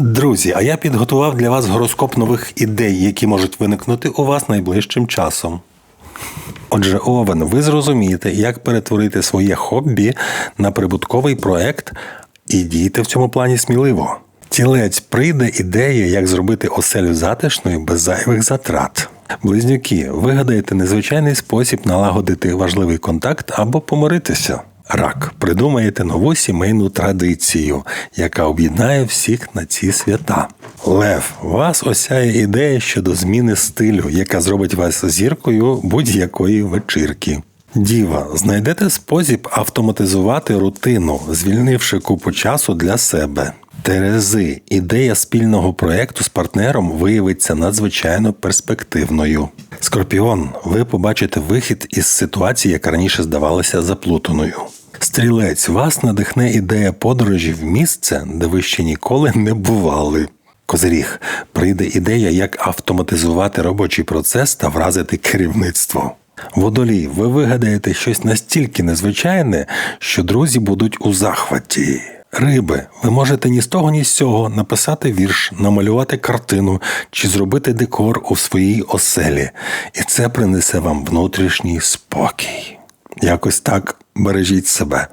Друзі, а я підготував для вас гороскоп нових ідей, які можуть виникнути у вас найближчим часом. Отже, Овен, ви зрозумієте, як перетворити своє хобі на прибутковий проект і дійте в цьому плані сміливо. Тілець прийде ідея, як зробити оселю затишною без зайвих затрат. Близнюки, вигадаєте незвичайний спосіб налагодити важливий контакт або помиритися. Рак, придумаєте нову сімейну традицію, яка об'єднає всіх на ці свята. Лев, вас осяє ідея щодо зміни стилю, яка зробить вас зіркою будь-якої вечірки. Діва, знайдете спосіб автоматизувати рутину, звільнивши купу часу для себе. Терези, ідея спільного проєкту з партнером виявиться надзвичайно перспективною. Скорпіон, ви побачите вихід із ситуації, яка раніше здавалася заплутаною. Стрілець, вас надихне ідея подорожі в місце, де ви ще ніколи не бували. Козиріг, прийде ідея, як автоматизувати робочий процес та вразити керівництво. Водолій, ви вигадаєте щось настільки незвичайне, що друзі будуть у захваті. Риби, ви можете ні з того, ні з цього написати вірш, намалювати картину чи зробити декор у своїй оселі, і це принесе вам внутрішній спокій. Якось так бережіть себе.